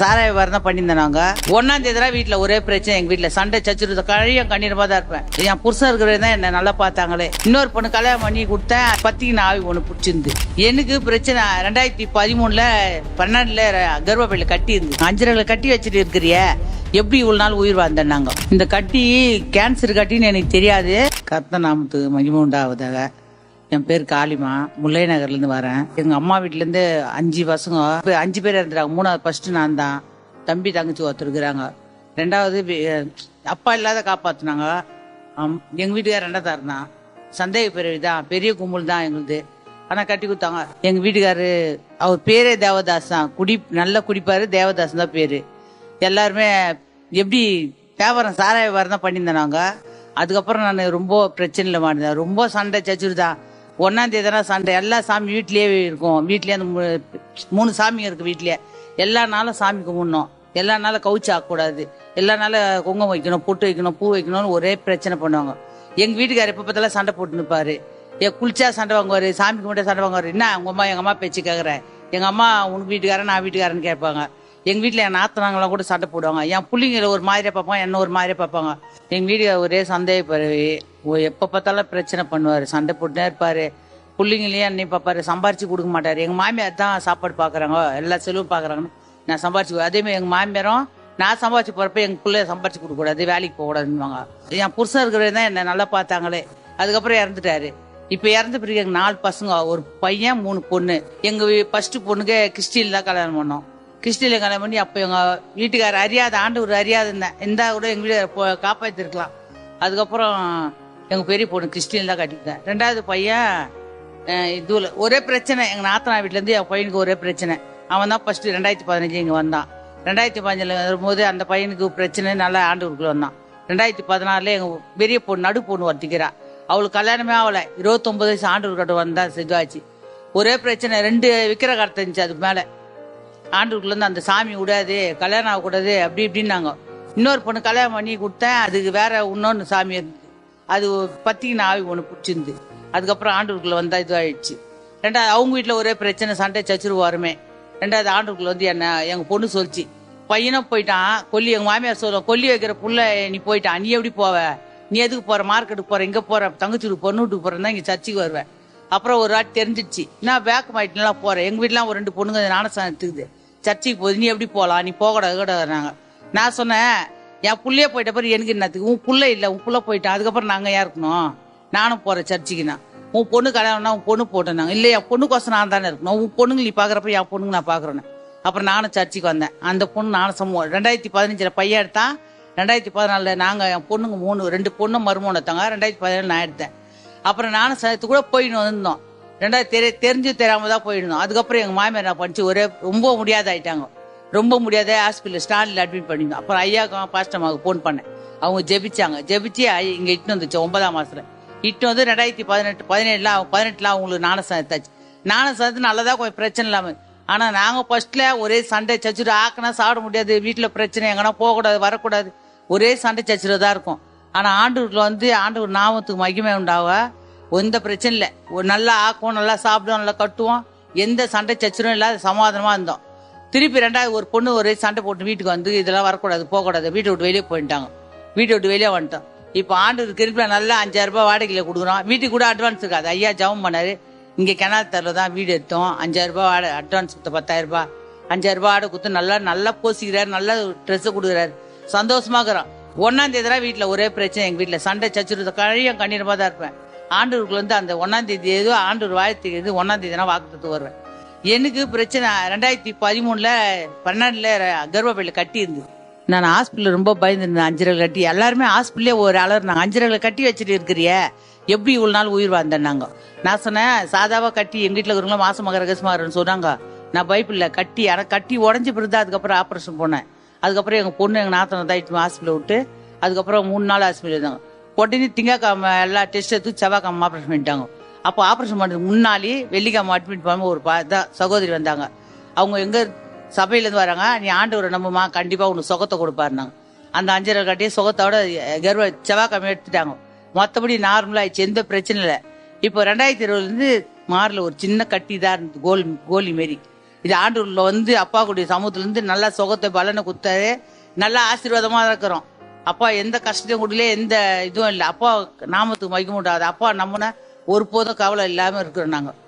சாராய வியாபாரம் பண்ணியிருந்தேன் நாங்க. ஒன்னாம் தேதி தான் வீட்டுல ஒரே பிரச்சனை எங்க வீட்டுல சண்டை சச்சுருது கழியும் கண்ணீரமா தான் இருப்பேன். என் புருஷன் இருக்கிறது தான் என்ன நல்லா பார்த்தாங்களே. இன்னொரு பொண்ணு கல்யாணம் பண்ணி கொடுத்தேன். பத்திக்கு ஆவி ஒண்ணு பிடிச்சிருந்து. எனக்கு பிரச்சனை ரெண்டாயிரத்தி பதிமூணுல பன்னெண்டுல கர்ப்பப்பையில கட்டி இருந்து அஞ்சரை கட்டி வச்சுட்டு இருக்கிறிய. எப்படி இவ்வளவு நாள் உயிர் வாழ்ந்தேன் நாங்க. இந்த கட்டி கேன்சர் கட்டின்னு எனக்கு தெரியாது. கர்த்த நாமத்துக்கு மகிமண்டாவதாக என் பேர் காளிமா. முல்லை நகர்லேருந்து வரேன். எங்கள் அம்மா வீட்டிலேருந்து அஞ்சு பசங்க அஞ்சு பேர் இருந்துறாங்க மூணாவது ஃபர்ஸ்ட் நான் தான் தம்பி தங்கச்சி ஒருத்தர் இருக்கிறாங்க. ரெண்டாவது அப்பா இல்லாத காப்பாற்றினாங்க எங்கள் வீட்டுக்கார் வீட்டுக்கார ரெண்டாவது இருந்தான் சந்தேக பிறவி தான் பெரிய கும்பல் தான் எங்களுது. ஆனால் கட்டி கொடுத்தாங்க. எங்கள் வீட்டுக்காரு அவர் பேரே தேவதாஸ் தான். குடி நல்லா குடிப்பாரு. தேவதாஸ் தான் பேர். எல்லாருமே எப்படி வியாபாரம் சாராய வியாபாரம் தான் பண்ணியிருந்தேன் நாங்கள் அதுக்கப்புறம் நான் ரொம்ப பிரச்சனையில் மாட்டேன் ரொம்ப சண்டை சச்சுரு தான் ஒன்னாம் தேதினா சண்டை. எல்லா சாமி வீட்லேயே இருக்கும். வீட்லயே அந்த மூணு சாமி இருக்கு வீட்லயே. எல்லா நாளும் சாமி கும்பிடணும். எல்லா நாளும் கவுச்சி ஆக்கக்கூடாது. எல்லா நாளும் குங்குமம் வைக்கணும் பொட்டு வைக்கணும் பூ வைக்கணும்னு ஒரே பிரச்சனை பண்ணுவாங்க. எங்க வீட்டுக்காரர் எப்ப பார்த்தாலும் சண்டை போட்டு நிற்பாரு என் குளிச்சா சண்டை வாங்குவாரு சாமி கும்பிட்டா சண்டை வாங்குவாரு. என்ன உங்க அம்மா எங்க அம்மா பேச்சு கேக்குறேன் எங்க அம்மா உனக்கு வீட்டுக்காரன் நான் வீட்டுக்காரன்னு கேட்பாங்க. எங்க வீட்டுல என் நாத்தனாங்களாம் கூட சண்டை போடுவாங்க. என் பிள்ளைங்கள ஒரு மாதிரியா பார்ப்பாங்க என்ன ஒரு மாதிரியா பார்ப்பாங்க. எங்க வீடு ஒரே சந்தேக எப்ப பார்த்தாலும் பிரச்சனை பண்ணுவாரு. சண்டை போட்டுனே இருப்பாரு. பிள்ளைங்களையும் என்னை பார்ப்பாரு சம்பாரிச்சு கொடுக்க மாட்டாரு. எங்க மாமியார் தான் சாப்பாடு பாக்குறாங்க. எல்லா செலவும் பாக்குறாங்கன்னு நான் சம்பாரிச்சு அதேமாதிரி எங்க மாமியாரும் நான் சம்பாரிச்சு போறப்ப எங்க பிள்ளைய சம்பாரிச்சு கொடுக்க கூடாது வேலைக்கு போக கூடாதுன்னுவாங்க. என் புருஷன் இருக்கிறவங்க தான் என்ன நல்லா பார்த்தாங்களே. அதுக்கப்புறம் இறந்துட்டாரு. இப்ப இறந்த பிறகு எங்க நாலு பசங்க ஒரு பையன் மூணு பொண்ணு. எங்க ஃபர்ஸ்ட் பொண்ணுக்கு கிறிஸ்டியில் தான் கல்யாணம் பண்ணோம். கிறிஸ்டியில் கல்யாணம் பண்ணி அப்ப எங்க வீட்டுக்காரர் அறியாத ஆண்டு ஒரு அறியாத இருந்தேன் இருந்தா கூட எங்க வீடு காப்பாற்றிருக்கலாம் அதுக்கப்புறம் எங்கள் பெரிய பொண்ணு கிறிஸ்டின் தான் கட்டிக்கிட்டேன் ரெண்டாவது பையன் இதுல ஒரே பிரச்சனை. எங்கள் நாத்தனா வீட்டிலேருந்து என் பையனுக்கு ஒரே பிரச்சனை. அவன் தான் ஃபஸ்ட்டு ரெண்டாயிரத்தி பதினஞ்சு இங்கே வந்தான். ரெண்டாயிரத்தி பதினஞ்சில் வரும்போது அந்த பையனுக்கு பிரச்சனை நல்லா ஆண்டூருக்குள்ள வந்தான். ரெண்டாயிரத்தி பதினாறுல எங்கள் பெரிய பொண்ணு நடு பொண்ணு வர்த்திக்கிறா அவளுக்கு கல்யாணமே ஆகலை. இருபத்தொம்பது வயசு ஆண்டூர் கட்ட வந்தா செதுவாச்சு ஒரே பிரச்சனை ரெண்டு விக்கிர கருத்து இருந்துச்சு அதுக்கு மேலே. ஆண்டூருக்குள்ளேருந்து அந்த சாமி விடாது கல்யாணம் ஆகக்கூடாது அப்படி இப்படின்னாங்க. இன்னொரு பொண்ணு கல்யாணம் பண்ணி கொடுத்தேன். அதுக்கு வேற இன்னொன்று சாமி அது பத்தின ஆவி ஒன்று பிடிச்சிருந்து அதுக்கப்புறம் ஆண்டூருக்குள்ள வந்தா இதுவாயிடுச்சு ரெண்டாவது அவங்க வீட்டில் ஒரே பிரச்சனை சண்டை சச்சுருவாருமே. ரெண்டாவது ஆண்டூருக்குள்ள வந்து என்ன எங்க பொண்ணு சொல்லிச்சு பையனும் போயிட்டான் கொல்லி எங்க மாமியார் சொல்லுவோம் கொல்லி வைக்கிற புள்ள நீ போயிட்டான் நீ எப்படி போவ? நீ எதுக்கு போற? மார்க்கெட்டுக்கு போற? இங்க போற? தங்கச்சி பொண்ணு வீட்டுக்கு போறேன்னா இங்க சர்ச்சுக்கு வருவேன் அப்புறம் ஒரு வாட்டி தெரிஞ்சிடுச்சு நான் பேக் மாயிட்டுலாம் போறேன். எங்க வீட்டுலாம் ஒரு ரெண்டு பொண்ணுங்க ஞானசானம் எடுத்துக்குது. சர்ச்சுக்கு போகுது நீ எப்படி போகலாம் நீ போகக்கூடாது கூடாதுனாங்க நான் சொன்னேன் என் புள்ளைய போயிட்ட பிறகு எனக்கு என்னத்துக்கு? உன் புள்ள இல்ல உன் புள்ள போயிட்டா அதுக்கப்புறம் நாங்க ஏன் இருக்கணும்? நானும் போறேன் நான். உன் பொண்ணு கல்யாணம்னா உன் பொண்ணு போட்டேனாங்க இல்ல என் பொண்ணுக்கோசம் நான் தானே இருக்கணும். உன் பொண்ணுங்க நீ பாக்குறப்ப என் பொண்ணுங்க நான் பார்க்குறேன்னு அப்புறம் நானும் சர்ச்சுக்கு வந்தேன். அந்த பொண்ணு நானும் சமூகம். ரெண்டாயிரத்தி பதினஞ்சுல பையன் எடுத்தான். ரெண்டாயிரத்தி பதினாலுல நாங்க என் பொண்ணுங்க மூணு ரெண்டு பொண்ணு மருமகன் எடுத்தாங்க ரெண்டாயிரத்தி பதினேழு நான் எடுத்தேன். அப்புறம் நானும் சேர்த்து கூட போயின்னு வந்திருந்தோம். ரெண்டாயிரத்தி தெரிய தெரிஞ்சு தெரியாம தான் போயிருந்தோம். அதுக்கப்புறம் எங்க மாமியார் நான் படிச்சு ஒரே ரொம்ப முடியாத ஆயிட்டாங்க ரொம்ப முடியாத ஹாஸ்பிட்டல் ஸ்டாலில் அட்மிட் பண்ணிருந்தோம். அப்புறம் ஐயாக்கும் பாஸ்டமாவுக்கு ஃபோன் பண்ணேன். அவங்க ஜெபிச்சாங்க. ஜெபிச்சு ஐ- இங்க இட்டு வந்துச்சு ஒன்பதாம் மாசத்துல. இட்டு வந்து ரெண்டாயிரத்தி பதினெட்டு பதினேழுல பதினெட்டுல அவங்களுக்கு நாணம் எடுத்தாச்சு. நாணம் சேர்த்து நல்லதா கொஞ்சம் பிரச்சனை இல்லாம ஆனா நாங்க ஃபர்ஸ்ட்ல ஒரே சண்டை சச்சுரு ஆக்கினா சாப்பிட முடியாது வீட்டுல பிரச்சனை எங்கன்னா போகக்கூடாது வரக்கூடாது. ஒரே சண்டை சச்சுரு தான் இருக்கும். ஆனா ஆண்டூர்ல வந்து ஆண்டூர் நாமத்துக்கு மகிமை உண்டாவ. எந்த பிரச்சனை இல்லை. ஒரு நல்லா ஆக்குவோம் நல்லா சாப்பிடுவோம் நல்லா கட்டுவோம். எந்த சண்டை சச்சரும் இல்லாத சமாதானமா இருந்தோம். திருப்பி ரெண்டாவது ஒரு பொண்ணு ஒரே சண்டை போட்டு வீட்டுக்கு வந்து இதெல்லாம் வரக்கூடாது போகக்கூடாது. வீட்டை விட்டு வெளியே போயிட்டாங்க. வீட்டை விட்டு வெளியே வந்துட்டோம். இப்போ ஆண்டு திருப்பி நல்லா அஞ்சாயிரம் ரூபாய் வாடகையில் கொடுக்குறோம். வீட்டுக்கு கூட அட்வான்ஸ் இருக்காது. ஐயா ஜவம் பண்ணாரு. இங்கே கிணறு தரல தான் வீடு எடுத்தோம். அஞ்சாயிரம் ரூபாய் வாட அட்வான்ஸ் கொடுத்த பத்தாயிரம் ரூபாய். அஞ்சாயிரம் ரூபாய் ஆடை கொடுத்து நல்லா நல்லா போசிக்கிறாரு. நல்லா ட்ரெஸ்ஸு கொடுக்குறாரு. சந்தோஷமா இருக்கிறோம். ஒன்னாம் தேதி தான் ஒரே பிரச்சனை எங்கள் வீட்டில். சண்டை சச்சுருத கழியும் கண்ணீரமாக தான் இருப்பேன். ஆண்டூருக்குள்ள வந்து அந்த ஒன்னாம் தேதி ஏதோ ஆண்டூர் வாயத்துக்கு எது ஒன்னாம் தேதினா வாக்குத்து வருவேன். எனக்கு பிரச்சனை ரெண்டாயிரத்தி பதிமூணுல பன்னெண்டுல கர்ப்பப்பையில கட்டி இருந்தது நான் ஹாஸ்பிட்டல் ரொம்ப பயந்துருந்தேன் அஞ்சரை கட்டி. எல்லாருமே ஹாஸ்பிட்டலே ஒரு அலர்னாங்க அஞ்சரை கட்டி வச்சுட்டு இருக்கிறிய. எப்படி இவ்வளவு நாள் உயிர் வாழ்ந்தேன்னாங்க நான் சொன்னேன் சாதாவா கட்டி எங்க வீட்டுல இருக்கிறவங்க மாசமாக ரகசியமாருன்னு சொன்னாங்க. நான் பைப்பில் கட்டி ஆனால் கட்டி உடஞ்சி பிறந்தா அதுக்கப்புறம் ஆப்ரேஷன் போனேன். அதுக்கப்புறம் எங்க பொண்ணு எங்க நாத்தனை தாயிட்டு ஹாஸ்பிட்டல் விட்டு அதுக்கப்புறம் மூணு நாள் ஹாஸ்பிட்டல் இருந்தாங்க. உடனே திங்கக்கிழமை எல்லா டெஸ்ட் எடுத்து செவ்வாய்க்கிழமை ஆப்ரேஷன் பண்ணிட்டாங்க. அப்போ ஆப்ரேஷன் பண்ணுறதுக்கு முன்னாடி வெள்ளிக்கிழமை அட்மிட் பண்ணும்போது ஒரு பா சகோதரி வந்தாங்க. அவங்க எங்க சபையிலேருந்து வராங்க. நீ ஆண்டவரை நம்புமா? கண்டிப்பாக உனக்கு சுகத்தை கொடுப்பாருனாங்க அந்த அஞ்சரை காட்டியே சுகத்தோட கர்வ செவ்வாய்க்கிழமை எடுத்துட்டாங்க. மற்றபடி நார்மலா எந்த பிரச்சனை இல்லை. இப்போ ரெண்டாயிரத்தி இருபதுலேருந்து மாரில் ஒரு சின்ன கட்டி தான் இருந்தது. கோல் கோலி மாரி. இது ஆண்டூரில் வந்து அப்பா கூடிய சமூகத்துலேருந்து நல்லா சுகத்தை பலனை கொடுத்தாரு. நல்லா ஆசீர்வாதமாக இருக்கிறோம். அப்பா எந்த கஷ்டத்தையும் கொடுக்கல. எந்த இதுவும் இல்லை. அப்பா நாமத்துக்கு மகிக்க முடியாது அப்பா நம்மன ஒருபோதும் கவலை இல்லாமல் இருக்கிறோம் நாங்கள்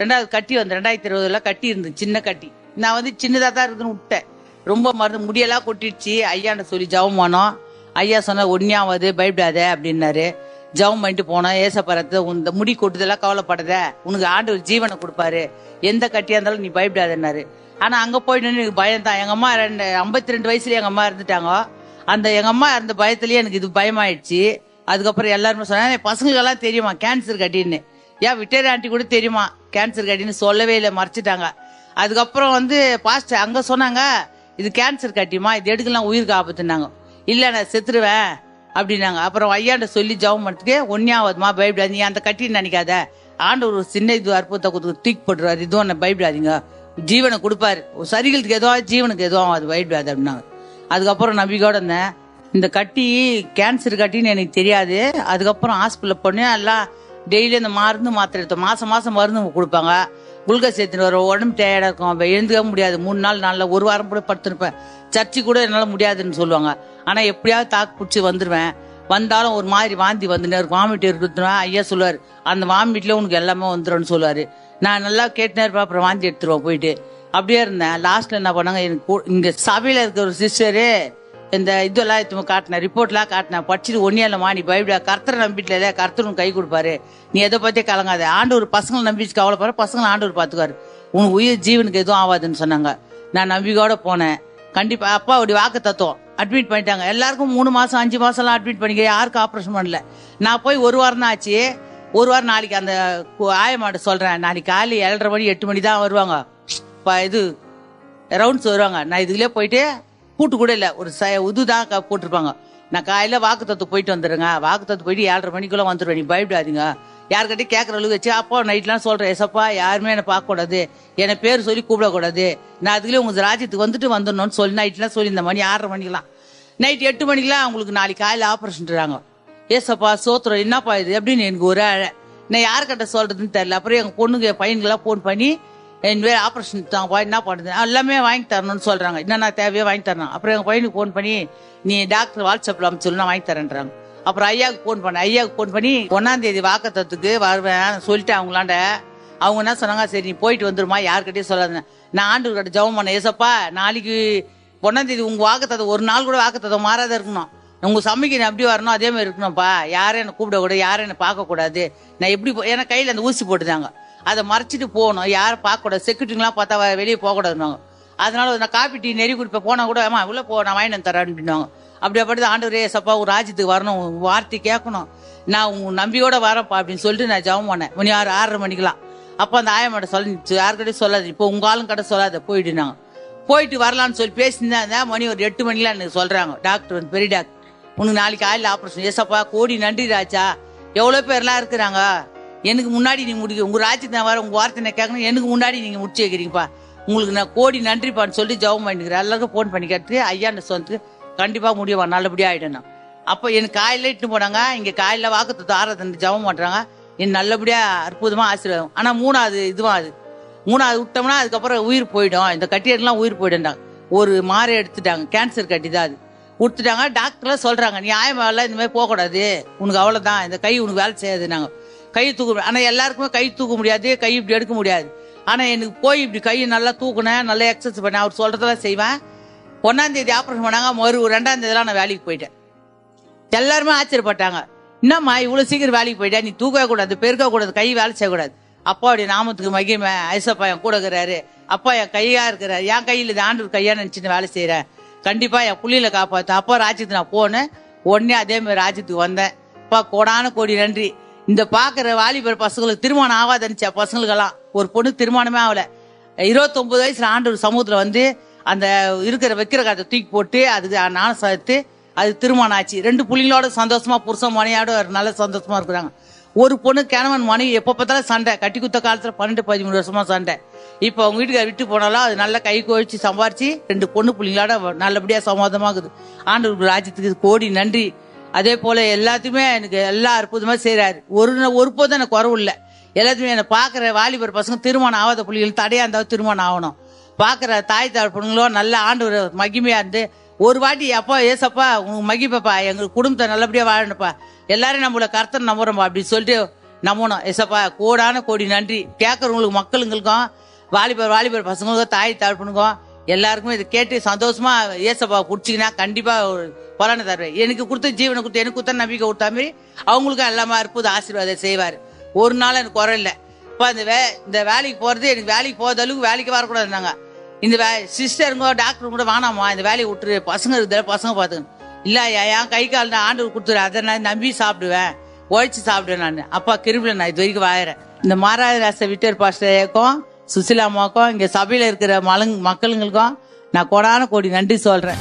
ரெண்டாவது கட்டி வந்து ரெண்டாயிரத்தி இருபதுல கட்டி இருந்துச்சு சின்ன கட்டி. நான் வந்து சின்னதாக தான் இருக்குன்னு விட்டேன். ரொம்ப மருந்து முடியெல்லாம் கொட்டிடுச்சு. ஐயாண்ட சொல்லி ஜெபம் பண்ணோம். ஐயா சொன்ன ஒன்னியாவது பயப்படாத அப்படின்னாரு. ஜெபம் பண்ணிட்டு போனோம். ஏசப்பறத்து இந்த முடி கொட்டுதெல்லாம் கவலைப்படாத. உனக்கு ஆண்டு ஒரு ஜீவனை கொடுப்பாரு. எந்த கட்டியாக இருந்தாலும் நீ பயப்படாதன்னாரு. ஆனால் அங்கே போயிட்டு எனக்கு பயம் தான். எங்கள் அம்மா ரெண்டு ஐம்பத்தி ரெண்டு வயசுல எங்கள் அம்மா இருந்துட்டாங்க அந்த எங்கள் அம்மா இருந்த பயத்துலேயே எனக்கு இது பயமாயிடுச்சு. அதுக்கப்புறம் எல்லாருமே சொன்னாங்க பசங்களுக்கெல்லாம் தெரியுமா கேன்சர் கட்டின்னு? ஏன் விட்டேரி ஆண்டி கூட தெரியுமா கேன்சர் கட்டின்னு? சொல்லவே இல்லை மறைச்சிட்டாங்க. அதுக்கப்புறம் வந்து பாஸ்டர் அங்கே சொன்னாங்க இது கேன்சர் கட்டியுமா இது எடுக்கலாம் உயிருக்கு ஆபத்துனாங்க இல்லை நான் செத்துருவேன் அப்படின்னாங்க. அப்புறம் ஐயாண்ட சொல்லி ஜெபம் பண்ணுறதுக்கே ஒன்னியாவதுமா பயப்படாது நீ அந்த கட்டின்னு நினைக்காத. ஆண்டு ஒரு சின்ன இது அற்புதத்தை கொடுத்து தூக்கி போட்டுருவார். இதுவும் என்ன பயப்படாதீங்க ஜீவனை கொடுப்பாரு. சரிகளுக்கு எதுவும் ஜீவனுக்கு எதுவும் அது பயப்படாது அப்படின்னாங்க. அதுக்கப்புறம் நம்பிக்கையோட இருந்தேன். இந்த கட்டி கேன்சர் கட்டின்னு எனக்கு தெரியாது. அதுக்கப்புறம் ஹாஸ்பிட்டல் போனேன். எல்லாம் டெய்லி அந்த மருந்து மாத்திரை எடுத்தோம். மாசம் மாசம் மருந்து கொடுப்பாங்க. குளுக்கோஸ் சேர்த்துன்னு வரும். உடம்பு டயர்டாக இருக்கும். எழுந்துக்க முடியாது. மூணு நாள் நாளில் ஒரு வாரம் கூட படுத்துருப்பேன். சர்ச்சை கூட என்னால் முடியாதுன்னு சொல்லுவாங்க. ஆனால் எப்படியாவது தாக்கு பிடிச்சி வந்துடுவேன் வந்தாலும் ஒரு மாதிரி வாந்தி வந்துட்டே இருக்கும். வாமிட் இருக்குதுன்னா ஐயா சொல்லுவார் அந்த வாமிட்டில் உனக்கு எல்லாமே வந்துடும்னு சொல்லுவார். நான் நல்லா கேட்டுனே இருப்பேன். அப்புறம் வாந்தி எடுத்துருவோம் போயிட்டு. அப்படியே இருந்தேன். லாஸ்ட்டில் என்ன பண்ணாங்க எனக்கு இங்கே சபையில் இருக்கிற ஒரு சிஸ்டரு இந்த இதெல்லாம் எடுத்து காட்டினேன் ரிப்போர்ட்லாம் காட்டினேன் படிச்சுட்டு ஒன்னே இல்லைம்மா நீ பயப்பட கர்த்தரை நம்பிட்டு இல்லை கர்த்தர் உனக்கு கை கொடுப்பாரு. நீ எதை பத்தி கலங்காத. ஆண்டவர் பசங்களை நம்பிச்சு கவலைப்படுற பசங்களை ஆண்டவர் பார்த்துக்காரு உன் உயிர் ஜீவனுக்கு எதுவும் ஆகாதுன்னு சொன்னாங்க. நான் நம்பிக்கையோட போனேன். கண்டிப்பா அப்பா அப்படி வாக்கு தத்துவம். அட்மிட் பண்ணிட்டாங்க. எல்லாருக்கும் மூணு மாசம் அஞ்சு மாதம்லாம் அட்மிட் பண்ணிக்க யாருக்கும் ஆப்ரேஷன் பண்ணல. நான் போய் ஒரு வாரம் தான் ஆச்சு. ஒரு வாரம் நாளைக்கு அந்த கு- ஆயமாட்ட சொல்றேன். நாளைக்கு காலை ஏழரை மணி எட்டு மணி தான் வருவாங்க. ப- இது ரவுண்ட்ஸ் வருவாங்க. நான் இதுலேயே போயிட்டு கூட்டு கூட இல்லை ஒரு ச இதுதான் போட்டிருப்பாங்க. நான் வாக்கு வாக்குத்தத்து போயிட்டு வந்துடுங்க வாக்குத்தத்து போயிட்டு ஏழரை மணிக்குள்ளே வந்துடுவேன் நீ பயப்படாதீங்க. யாருக்கிட்டையும் கேட்குற அளவுக்கு வச்சு அப்பா நைட்லாம் சொல்கிறேன் எசப்பா யாருமே என்னை பார்க்கக்கூடாது. என்னை பேர் சொல்லி கூப்பிடக்கூடாது. நான் அதுக்குள்ளே உங்கள் ராஜ்யத்துக்கு வந்துட்டு வந்துடணும்னு சொல்லி நைட்லாம் சொல்லி இந்த மணி ஆறரை மணிக்கெலாம் நைட் எட்டு மணிக்கெல்லாம் அவங்களுக்கு நாளைக்கு காலையில் ஆப்ரேஷன்றாங்க ஏசப்பா சோத்துறோம் என்னப்பா இது? அப்படின்னு எனக்கு ஒரு அழ நான் யாருக்கிட்ட சொல்கிறதுன்னு தெரில அப்புறம் எங்கள் பொண்ணுங்க பையனுக்கெல்லாம் ஃபோன் பண்ணி என் பேர் ஆப்ரேஷன் தான். போய் என்ன பண்ணுது எல்லாமே வாங்கி தரணும்னு சொல்கிறாங்க என்னென்ன தேவையோ வாங்கி தரணும். அப்புறம் எங்கள் பையனுக்கு ஃபோன் பண்ணி நீ டாக்டர் வாட்ஸ்அப்பில் அமைச்சு சொல்லி நான் வாங்கி தரேன்றாங்க. அப்புறம் ஐயாவுக்கு ஃபோன் பண்ணேன். ஐயாவுக்கு ஃபோன் பண்ணி ஒன்றாந்தேதி வாக்கத்தத்துக்கு வருவேன். சொல்லிட்டு அவங்களாண்ட அவங்க என்ன சொன்னாங்க? சரி நீ போயிட்டு வந்துருமா யாருக்கிட்டையும் சொல்லாத. நான் ஆண்டு கிட்ட ஜெபம் பண்ண ஏசப்பா நாளைக்கு ஒன்றாந்தேதி உங்கள் உங்க வாக்குத்தத்தை ஒரு நாள் கூட வாக்குத்தத்தை மாறாத இருக்கணும். உங்க சமைக்க எப்படி வரணும் அதே மாதிரி இருக்கணும்ப்பா. யாரும் என்னை கூப்பிடக்கூடாது யாரும் என்னை பார்க்கக்கூடாது. நான் எப்படி போ- ஏன்னா கையில் அந்த ஊசி போட்டுதாங்க. அதை மறைச்சிட்டு போகணும். யாரும் பார்க்கக்கூடாது. செக்யூரிட்டிங்லாம் பார்த்தா வெளியே போகக்கூடாதுனாங்க அதனால நான் காப்பி டீ நெறி குடிப்பேன். போனால் கூட அம்மா உள்ளே போ நான் வாங்கிட்டு தரேன் அப்படின்னாங்க அப்படி அப்படி ஆண்டவரே சப்பா ஒரு ராஜ்யத்துக்கு வரணும். வார்த்தை கேட்கணும். நான் உன் நம்பியோட வரேன்ப்பா அப்படின்னு சொல்லிட்டு நான் ஜெபம் பண்ணேன். மணி ஆறு ஆறரை மணிக்கெல்லாம். அப்போ அந்த ஆயமாட்ட சொல்லிச்சு யாருக்கிட்டையும் சொல்லாது. இப்போ உங்க ஆளும் கடை சொல்லாத. போயிட்டுனாங்க போயிட்டு வரலான்னு சொல்லி பேசியிருந்தேன் மணி ஒரு எட்டு மணிலாம் எனக்கு சொல்கிறாங்க டாக்டர் வந்து பெரிய டாக்டர் உனக்கு நாளைக்கு ஆயில் ஆப்ரேஷன். ஏசப்பா கோடி நன்றி ராஜா. எவ்வளோ பேர்லாம் இருக்கிறாங்க? எனக்கு முன்னாடி நீ முடிக்க உங்கள் ராஜ்யத்தை நான் வர உங்கள் வார்த்தை நான் கேட்கணும். எனக்கு முன்னாடி நீங்கள் முடிச்சு வைக்கிறீங்கப்பா. உங்களுக்கு நான் கோடி நன்றிப்பான்னு சொல்லி ஜெபம் பண்ணிக்கிறேன். எல்லாருக்கும் ஃபோன் பண்ணி கேட்டு ஐயாண்ட சொந்தத்துக்கு கண்டிப்பாக முடியுமா நல்லபடியாக ஆகிடணும் அப்போ எனக்கு காலையில இட்டு போனாங்க. இங்கே காலையில வாக்குத்தத்தை ஆராதனை ஜெபம் பண்ணுறாங்க என் நல்லபடியாக அற்புதமாக ஆசீர்வாதம். ஆனால் மூணாவது இதுவும் அது. மூணாவது விட்டோம்னா அதுக்கப்புறம் உயிர் போயிடும். இந்த கட்டியெல்லாம் உயிர் போயிடும்டாங்க ஒரு மாறை எடுத்துட்டாங்க. கேன்சர் கட்டி தான் அது. கொடுத்துட்டாங்க. டாக்டர்லாம் சொல்கிறாங்க நியாயமாக இந்த மாதிரி போகக்கூடாது. உனக்கு அவ்வளோதான் இந்த கை உனக்கு வேலை செய்யாது நாங்கள் கை தூக்க ஆனால் எல்லாருக்குமே கை தூக்க முடியாது கை இப்படி எடுக்க முடியாது. ஆனால் எனக்கு போய் இப்படி கையை நல்லா தூக்குனேன் நல்லா எக்ஸசைஸ் பண்ணேன் அவர் சொல்கிறதெல்லாம் செய்வேன். ஒன்றாந்தேதி ஆப்ரேஷன் பண்ணாங்க மறு ரெண்டாம் நான் வேலைக்கு போயிட்டேன். எல்லாருமே ஆச்சரியப்பட்டாங்க. என்னம்மா இவ்வளோ சீக்கிரம் வேலைக்கு போயிட்டா? நீ தூக்கவே கூடாது பெருக்க கூடாது கை வேலை செய்யக்கூடாது அப்பாவுடைய நாமத்துக்கு மகிமை. ஐசப்பா என் கூட இருக்கிறாரு. அப்பா என் கையா இருக்கிறாரு. என் கையில் இது ஆண்டு கையா வேலை செய்கிறேன் கண்டிப்பாக என் புள்ளியில காப்பாற்று அப்பா ராஜ்யத்துக்கு நான் போனேன். உடனே அதே மாதிரி ராஜ்யத்துக்கு வந்தேன். அப்பா கோடான கோடி நன்றி. இந்த பாக்குற வாலிபர் பசங்களுக்கு திருமணம் ஆகாதுன்னு பசங்களுக்கெல்லாம். ஒரு பொண்ணு திருமணமே ஆகல. இருபத்தொன்பது வயசுல ஆண்டு சமூகத்துல வந்து அந்த இருக்கிற வைக்கிற காலத்தை தூக்கி போட்டு அதுக்கு நானும் சேர்த்து அது திருமணம் ஆச்சு. ரெண்டு புள்ளிங்களோட சந்தோஷமா புருஷன் மனையோட நல்ல சந்தோஷமா இருக்கிறாங்க. ஒரு பொண்ணு கிணவன் மனைவி எப்ப பார்த்தாலும் சண்டை. கட்டி குத்த காலத்துல பன்னெண்டு பதிமூணு வருஷமா சண்டை. இப்போ அவங்க வீட்டுக்கார விட்டு போனாலும் அது நல்லா கை கோழிச்சு சம்பாரிச்சு ரெண்டு பொண்ணு புள்ளிங்களோட நல்லபடியா சமாதமாகுது ஆண்டு ராஜ்யத்துக்கு கோடி நன்றி. அதே போல எல்லாத்தையுமே எனக்கு எல்லா அற்புதமா செய்றாரு. ஒரு ஒரு போதும் எனக்கு குறவு இல்லை. எல்லாத்தையுமே என்னை பாக்குற வாலிபர் பசங்க திருமணம் ஆகாத புள்ளிகள் தடையா இருந்தாலும் திருமணம் ஆகணும். பாக்குற தாய் தகப்பனுங்களும் நல்ல ஆண்டு மகிமையா இருந்து ஒரு வாட்டி அப்பா ஏசப்பா உங்க மகிப்பப்பா எங்களுக்கு குடும்பத்தை நல்லபடியா வாழணுப்பா எல்லாரும் நம்மள கருத்தன் நம்புறோம்ப்பா அப்படின்னு சொல்லிட்டு நம்பணும். ஏசப்பா கோடான கோடி நன்றி. கேட்கறவங்களுக்கு மக்களுங்களுக்கும் வாலிபர் வாலிபர் பசங்களுக்கும் தாய் தகப்பனுக்கும் எல்லாருக்குமே இதை கேட்டு சந்தோஷமா ஏசப்பா குடிச்சிங்கன்னா கண்டிப்பா ஒரு பலனை தருவேன். எனக்கு கொடுத்த ஜீவனை கொடுத்து எனக்கு கொடுத்த நம்பிக்கை கொடுத்த மாதிரி அவங்களுக்கும் எல்லாமே அற்புத ஆசீர்வாதம் செய்வார். ஒரு நாள் எனக்கு குறை இல்லை. இப்போ அந்த வே இந்த வேலைக்கு போகிறது எனக்கு வேலைக்கு போகிற அளவுக்கு வேலைக்கு வரக்கூடாதுனாங்க இந்த வே சிஸ்டருங்க டாக்டர் கூட வேணாமா? இந்த வேலையை விட்டுரு. பசங்க இருக்குது பசங்க பார்த்துக்கணும். இல்லை என் கை கால் நான் ஆண்டு கொடுத்துரு அதை நான் நம்பி சாப்பிடுவேன். உழைச்சி சாப்பிடுவேன் நான். அப்பா கிருபில நான் இது வரைக்கும் வாயிறேன். இந்த மாராஜராச விட்டர் பாஸ்டருக்கும் சுசிலாமாக்கும் இங்கே சபையில் இருக்கிற மலங் மக்களுங்களுக்கும் நான் கொடான கோடி நன்றி சொல்கிறேன்